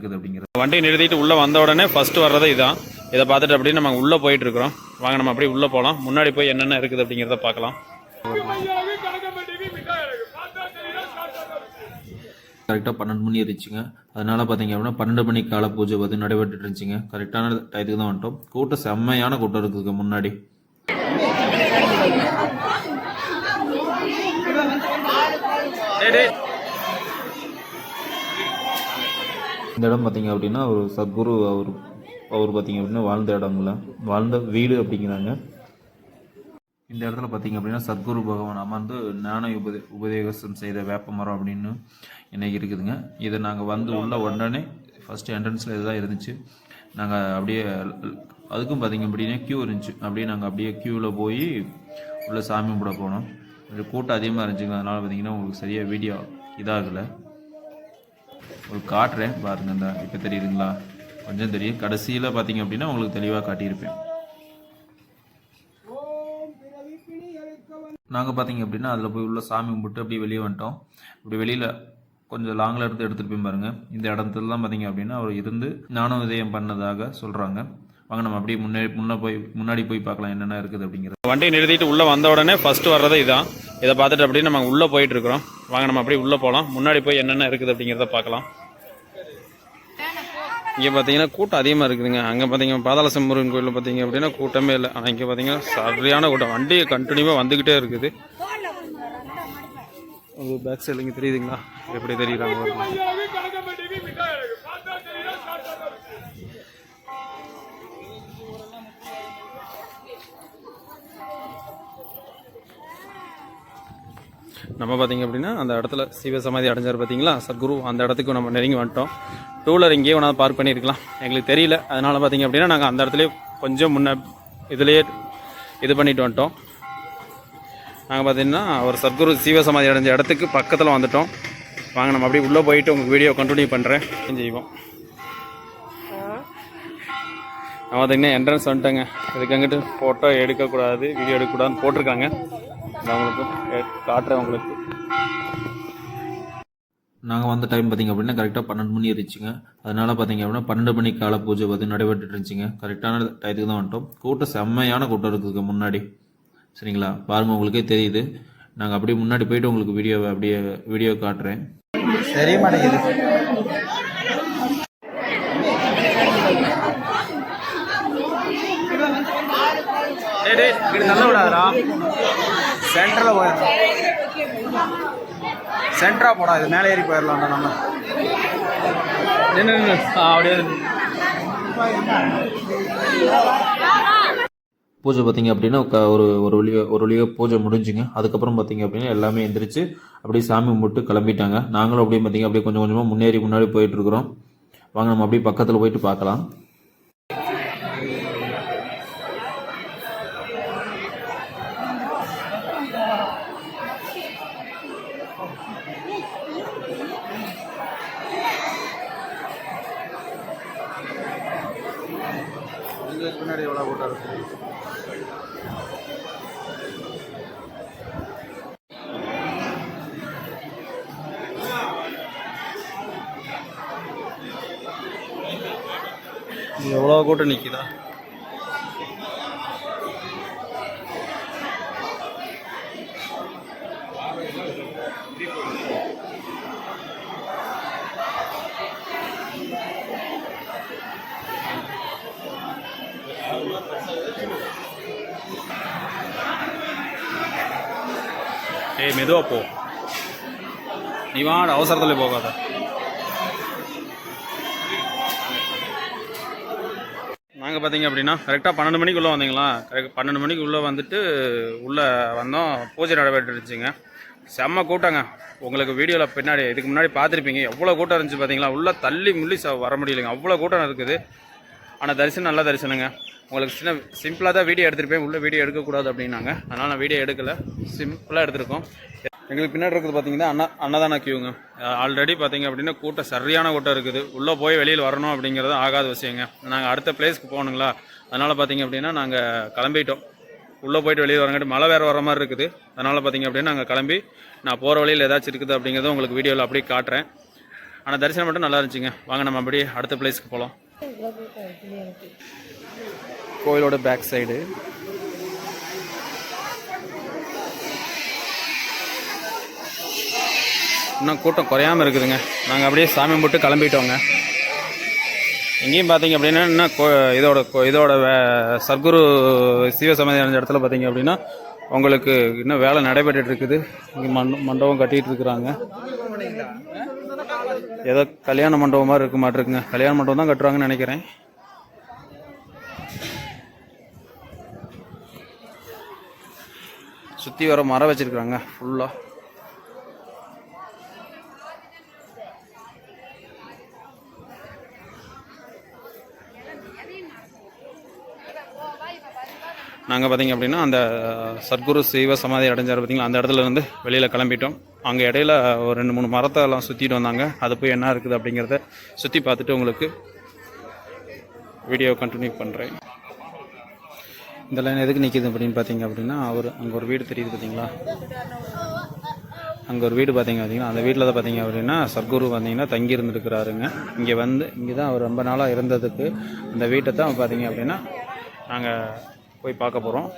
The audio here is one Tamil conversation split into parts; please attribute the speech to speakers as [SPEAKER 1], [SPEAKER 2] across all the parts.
[SPEAKER 1] இருக்குது அப்படிங்கிறது.
[SPEAKER 2] வண்டி நிறுத்திட்டு உள்ளே வந்த உடனே ஃபர்ஸ்ட் வர்றது இதான். இதை பார்த்துட்டு அப்படியே நம்ம உள்ளே போயிட்டு இருக்கிறோம். வாங்க நம்ம அப்படியே உள்ளே போகலாம் முன்னாடி போய் என்னென்ன இருக்குது அப்படிங்கிறத பார்க்கலாம்.
[SPEAKER 1] கரெக்டாக பன்னெண்டு மணி இருந்துச்சுங்க அதனால பார்த்தீங்க அப்படின்னா பன்னெண்டு மணி கால பூஜை பார்த்து நடைபெற்றுட்டு இருந்துச்சுங்க. கரெக்டான டயத்துக்கு தான் வந்துட்டோம். கூட்டம் செம்மையான கூட்டம் இருக்குதுங்க முன்னாடி. இந்த இடம் பார்த்தீங்க அப்படின்னா ஒரு சத்குரு அவர் அவர் பார்த்திங்க அப்படின்னா வாழ்ந்த இடங்கள வாழ்ந்த வீடு அப்படிங்கிறாங்க. இந்த இடத்துல பார்த்தீங்க அப்படின்னா சத்குரு பகவான் அமர்ந்து ஞான உபதே உபதேசம் செய்த வேப்ப மரம் அப்படின்னு இன்னைக்கு இருக்குதுங்க. இதை நாங்கள் வந்து உள்ள உடனே ஃபஸ்ட்டு என்ட்ரன்ஸில் இதுதான் இருந்துச்சு. நாங்கள் அப்படியே அதுக்கும் பார்த்தீங்க அப்படின்னா க்யூ இருந்துச்சு. அப்படியே நாங்கள் அப்படியே க்யூவில் போய் உள்ளே சாமி கும்பிட போனோம். கொஞ்சம் கூட்டம் அதிகமாக இருந்துச்சுங்க. அதனால் பார்த்தீங்கன்னா உங்களுக்கு சரியாக வீடியோ இதாகலை. உங்களுக்கு காட்டுறேன். பாருங்க இந்த இப்போ தெரியுதுங்களா? கொஞ்சம் தெரியும். கடைசியில் பார்த்தீங்க அப்படின்னா உங்களுக்கு தெளிவாக காட்டியிருப்பேன். நாங்கள் பார்த்தீங்க அப்படின்னா அதில் போய் உள்ள சாமி கும்பிட்டு அப்படியே வெளியே வந்துட்டோம். இப்படி வெளியில் கொஞ்சம் லாங்கில் இருந்து எடுத்துகிட்டு போய் பாருங்க. இந்த இடத்துல தான் பார்த்தீங்க அப்படின்னா அவர் இருந்து நானும் இதயம் பண்ணதாக சொல்கிறாங்க வாங்க நம்ம அப்படியே முன்னே முன்னே போய் முன்னாடி போய் பார்க்கலாம் என்னென்ன இருக்குது அப்படிங்கிறது.
[SPEAKER 2] வண்டியை நிறுத்திட்டு உள்ளே வந்த உடனே ஃபர்ஸ்ட் வர்றது இதான். இதை பார்த்துட்டு அப்படியே நம்ம உள்ளே போயிட்டு இருக்கிறோம். வாங்க நம்ம அப்படியே உள்ளே போகலாம் முன்னாடி போய் என்னென்ன இருக்குது அப்படிங்கிறத பார்க்கலாம். இங்கே பார்த்தீங்கன்னா கூட்டம் அதிகமாக இருக்குதுங்க. அங்கே பார்த்தீங்கன்னா பாதாள முருகன் கோயிலில் பார்த்தீங்க அப்படின்னா கூட்டமே இல்லை. ஆனால் இங்கே பார்த்தீங்கன்னா சரியான கூட்டம். வண்டி கண்டினியூவாக வந்துக்கிட்டே இருக்குது. ஒரு பேக் சைடில் இங்கே தெரியுதுங்களா? எப்படி தெரியுறாங்க நம்ம பார்த்திங்க அப்படின்னா அந்த இடத்துல சிவ சமாதி அடைஞ்சார் பார்த்தீங்களா? சத்குரு அந்த இடத்துக்கு நம்ம நெருங்கி வந்துட்டோம். டூ வீலர் இங்கேயே ஒன்றா பார்க் பண்ணியிருக்கலாம். எங்களுக்கு தெரியல. அதனால் பார்த்தீங்க அப்படின்னா நாங்கள் அந்த இடத்துலயே கொஞ்சம் முன்ன இதுலேயே இது பண்ணிட்டு வந்துட்டோம். நாங்கள் பார்த்தீங்கன்னா ஒரு சத்குரு சிவ சமாதி அடைஞ்ச இடத்துக்கு பக்கத்தில் வந்துட்டோம். வாங்க நம்ம அப்படியே உள்ளே போயிட்டு உங்களுக்கு வீடியோ கண்டினியூ பண்ணுறேன் செய்வோம்? நான் பார்த்தீங்கன்னா என்ட்ரன்ஸ் வந்துட்டேங்க. இதுக்கு அங்கிட்டு ஃபோட்டோ எடுக்கக்கூடாது வீடியோ எடுக்கக்கூடாதுன்னு போட்டிருக்காங்க. நான் உங்களுக்கு காட்டுறேன் உங்களுக்கு.
[SPEAKER 1] நாங்கள் வந்த டைம் பார்த்தீங்க அப்படின்னா கரெக்டாக பன்னெண்டு மணி இருந்துச்சுங்க. அதனால பார்த்தீங்க அப்படின்னா பன்னெண்டு மணி கால பூஜை பார்த்து நடைபெற்றுட்டு இருந்துச்சுங்க. கரெக்டான டயத்துக்கு தான் வந்துட்டோம். கூட்டம் செம்மையான கூட்டம் இருக்குதுங்க முன்னாடி. சரிங்களா? பாருங்க உங்களுக்கே தெரியுது. நாங்கள் அப்படியே முன்னாடி போயிட்டு உங்களுக்கு வீடியோவை அப்படியே வீடியோ காட்டுறேன்.
[SPEAKER 3] தெரிய மாட்டேங்குது.
[SPEAKER 2] டேய் டேய் இப்படி தள்ள விடாதடா
[SPEAKER 3] சென்டரில் போயிடலாம் சென்டரா போடா இது மேலே ஏறி போயிடலாம்டா நம்ம.
[SPEAKER 2] நின்று அப்படியே.
[SPEAKER 1] பூஜை பார்த்தீங்க அப்படின்னா ஒரு ஒரு வழியாக ஒரு வழியாக பூஜை முடிஞ்சுங்க. அதுக்கப்புறம் பார்த்தீங்க அப்படின்னா எல்லாமே எந்திரிச்சு அப்படியே சாமி கும்பிட்டு கிளம்பிட்டாங்க. நாங்களும் அப்படியே பார்த்தீங்க அப்படியே கொஞ்சம் கொஞ்சமாக முன்னேறி முன்னாடி போயிட்டு இருக்கிறோம். வாங்க நம்ம அப்படியே பக்கத்தில் போயிட்டு பார்க்கலாம்.
[SPEAKER 3] எவ்வளோ கூட்டம்
[SPEAKER 2] நிற்கிதா ஏய் மெதுவா போ நீ வாட அவசரத்தில் போகாத நாங்கள் பார்த்தீங்க அப்படின்னா கரெக்டாக பன்னெண்டு மணிக்கு உள்ளே வந்தீங்களா? கரெக்ட் பன்னெண்டு மணிக்கு உள்ளே வந்துட்டு உள்ளே வந்தோம். பூஜை நடைபெற்றுருச்சுங்க செம்ம கூட்டங்க. உங்களுக்கு வீடியோவில் பின்னாடி இதுக்கு முன்னாடி பார்த்துருப்பீங்க. எவ்வளோ கூட்டம் இருந்துச்சு பார்த்தீங்களா உள்ளே தள்ளி முள்ளி ச- வர முடியலைங்க. அவ்வளோ கூட்டம் இருக்குது. ஆனால் தரிசனம் நல்ல தரிசனங்க. உங்களுக்கு சின்ன சிம்பிளாக தான் வீடியோ எடுத்துருப்பேன். உள்ளே வீடியோ எடுக்கக்கூடாது அப்படின்னாங்க. அதனால் நான் வீடியோ எடுக்கலை. சிம்பிளாக எடுத்திருக்கோம். எங்களுக்கு பின்னாடி இருக்குது பார்த்தீங்கன்னா அண்ணா அன்னதான கியூங்க ஆல்ரெடி பார்த்தீங்க அப்படின்னா கூட்டம் சரியான கூட்டம் இருக்குது. உள்ளே போய் வெளியில் வரணும் அப்படிங்கிறது ஆகாத விஷயங்க. நாங்கள் அடுத்த பிளேஸ்க்கு போகணுங்களா? அதனால் பார்த்தீங்க அப்படின்னா நாங்கள் கிளம்பிட்டோம். உள்ளே போயிட்டு வெளியே வரங்காட்டி மழை வேறு வர மாதிரி இருக்குது. அதனால் பார்த்தீங்க அப்படின்னா நாங்கள் கிளம்பி நான் போகிற வழியில் ஏதாச்சும் இருக்குது அப்படிங்கிறத உங்களுக்கு வீடியோவில் அப்படியே காட்டுறேன். ஆனால் தரிசனம் மட்டும் நல்லா இருந்துச்சுங்க. வாங்க நம்ம அப்படியே அடுத்த பிளேஸ்க்கு போகலாம் கோயிலோட பேக் சைடு இன்னும் கூட்டம் குறையாமல் இருக்குதுங்க. நாங்கள் அப்படியே சாமி கும்பிட்டு கிளம்பிட்டோங்க. எங்கேயும் பார்த்தீங்க அப்படின்னா இன்னும் இதோட கோ- இதோட வே- சர்க்குரு சிவசமாதி அடைஞ்ச இடத்துல பார்த்தீங்க அப்படின்னா உங்களுக்கு இன்னும் வேலை நடைபெற்றுட்டு இருக்குது. இங்கே மண் மண்டபம் கட்டிகிட்டு இருக்கிறாங்க. ஏதோ கல்யாண மண்டபம் மாதிரி இருக்க மாட்டிருக்குங்க கல்யாண மண்டபம் தான் கட்டுறாங்கன்னு நினைக்கிறேன். சுற்றி வர மரம் வச்சுருக்குறாங்க ஃபுல்லாக நாங்கள் பார்த்திங்க அப்படின்னா அந்த சத்குரு சிவ சமாதி அடைஞ்சார் பார்த்தீங்களா அந்த இடத்துல இருந்து வெளியில் கிளம்பிட்டோம். அங்கே இடையில ஒரு ரெண்டு மூணு மரத்தை எல்லாம் சுற்றிட்டு வந்தாங்க. அது போய் என்ன இருக்குது அப்படிங்கிறத சுற்றி பார்த்துட்டு உங்களுக்கு வீடியோ கண்டினியூ பண்ணுறேன் இந்த லைன் எதுக்கு நிற்கிது அப்படின்னு பார்த்தீங்க அப்படின்னா அவர் அங்கே ஒரு வீடு தெரியுது பார்த்தீங்களா அங்கே ஒரு வீடு பார்த்தீங்க பார்த்தீங்கன்னா அந்த வீட்டில் தான் பார்த்தீங்க அப்படின்னா சத்குரு பார்த்தீங்கன்னா தங்கி இருந்துருக்கிறாருங்க. இங்கே வந்து இங்கே தான் அவர் ரொம்ப நாளாக இருந்ததுக்கு அந்த வீட்டை தான் பார்த்தீங்க அப்படின்னா நாங்கள் போய் பார்க்க போகிறோம்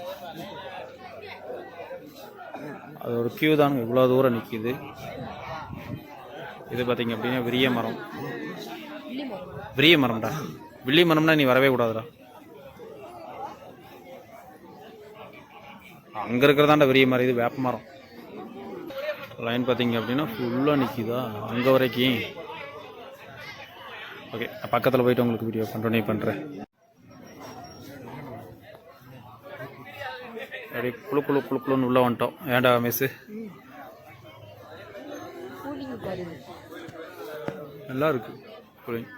[SPEAKER 2] அது ஒரு கியூ தான் இவ்வளோ தூரம் நிற்கிது இது பார்த்தீங்க அப்படின்னா விரிய மரம். விரிய மரம்டா. வில்லி மரம்னா நீ வரவே கூடாதுடா. அங்கே இருக்கிறதாண்டா விரிய மரம். இது வேப்ப மரம். லைன் பார்த்தீங்க அப்படின்னா ஃபுல்லாக நிற்கிதா அங்கே வரைக்கும். ஓகே பக்கத்தில் போயிட்டு உங்களுக்கு வீடியோ கண்டினியூ பண்ணுறேன் அப்படி குழு குழு குழு குழுன்னு உள்ளே வந்துட்டோம். ஏன்டா மிஸ்ஸு நல்லா இருக்கு. கூலிங்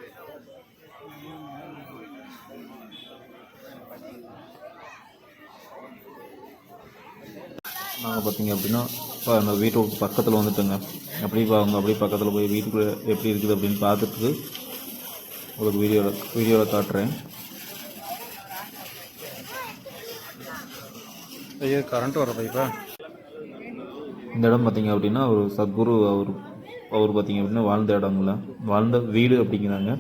[SPEAKER 1] நாங்கள் பார்த்தீங்க அப்படின்னா இப்போ அந்த வீட்டுக்கு பக்கத்தில் வந்துட்டோங்க. அப்படியே அவங்க அப்படியே பக்கத்தில் போய் வீட்டுக்குள்ளே எப்படி இருக்குது அப்படின்னு பார்த்துட்டு உங்களுக்கு வீடியோவில் வீடியோவில் காட்டுறேன்.
[SPEAKER 2] ஐயோ கரண்ட் வர பைப்பா
[SPEAKER 1] இந்த இடம் பார்த்தீங்க அப்படின்னா ஒரு சத்குரு அவர் அவர் பார்த்தீங்க அப்படின்னா வாழ்ந்த இடங்கள வாழ்ந்த வீடு அப்படிங்கிறாங்க.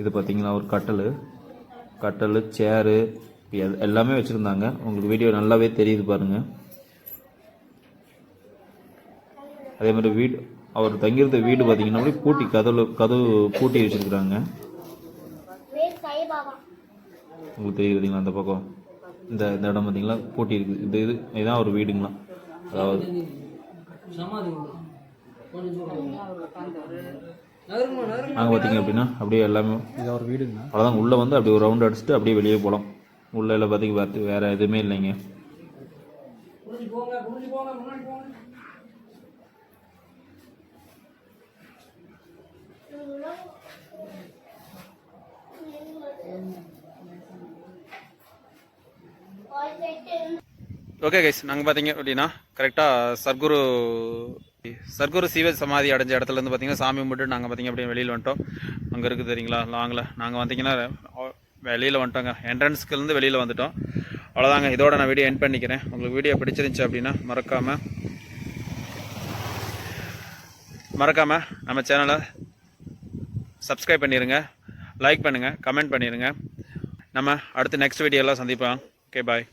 [SPEAKER 1] இது பார்த்தீங்கன்னா ஒரு கட்டல் கட்டல் சேரு எல்லாமே வச்சுருந்தாங்க. உங்களுக்கு வீடியோ நல்லாவே தெரியுது பாருங்கள் அதே மாதிரி வீடு அவர் தங்கியிருந்த வீடு பார்த்தீங்கன்னா அப்படியே பூட்டி கதவு கதவு பூட்டி வச்சுருக்குறாங்க. உங்களுக்கு தெரியுது பார்த்தீங்களா அந்த பக்கம்? இந்த இந்த இடம் பார்த்தீங்களா? பூட்டி இருக்குது இது இது இதுதான் ஒரு வீடுங்களா? அதாவது நாங்கள் பார்த்தீங்க அப்படின்னா அப்படியே எல்லாமே
[SPEAKER 2] இது ஒரு வீடுங்க
[SPEAKER 1] அவ்வளோதான் உள்ளே வந்து அப்படியே ஒரு ரவுண்ட் அடிச்சுட்டு அப்படியே வெளியே போகலாம் உள்ள எல்லாம் பார்த்தீங்க பார்த்து வேறு எதுவுமே இல்லைங்க.
[SPEAKER 2] ஓகே கைஸ் நாங்கள் பார்த்தீங்க அப்படின்னா கரெக்டாக சர்க்குரு சர்க்குரு சிவ சமாதி அடைஞ்ச இடத்துல இருந்து பார்த்தீங்கன்னா சாமி கும்பிட்டு நாங்கள் பார்த்தீங்க அப்படியே வெளியில் வந்துட்டோம். அங்கே இருக்குது தெரியுங்களா? லாங்கில் நாங்கள் வந்தீங்கன்னா வெளியில் வந்துட்டோங்க. என்ட்ரன்ஸ்க்குலேருந்து வெளியில் வந்துட்டோம். அவ்வளோதாங்க இதோட நான் வீடியோ என் பண்ணிக்கிறேன். உங்களுக்கு வீடியோ பிடிச்சிருந்துச்சு அப்படின்னா மறக்காமல் மறக்காமல் நம்ம சேனலை சப்ஸ்கிரைப் பண்ணிடுங்க லைக் பண்ணுங்கள் கமெண்ட் பண்ணிடுங்க நம்ம அடுத்து நெக்ஸ்ட் வீடியோலாம் சந்திப்போம். Okay bye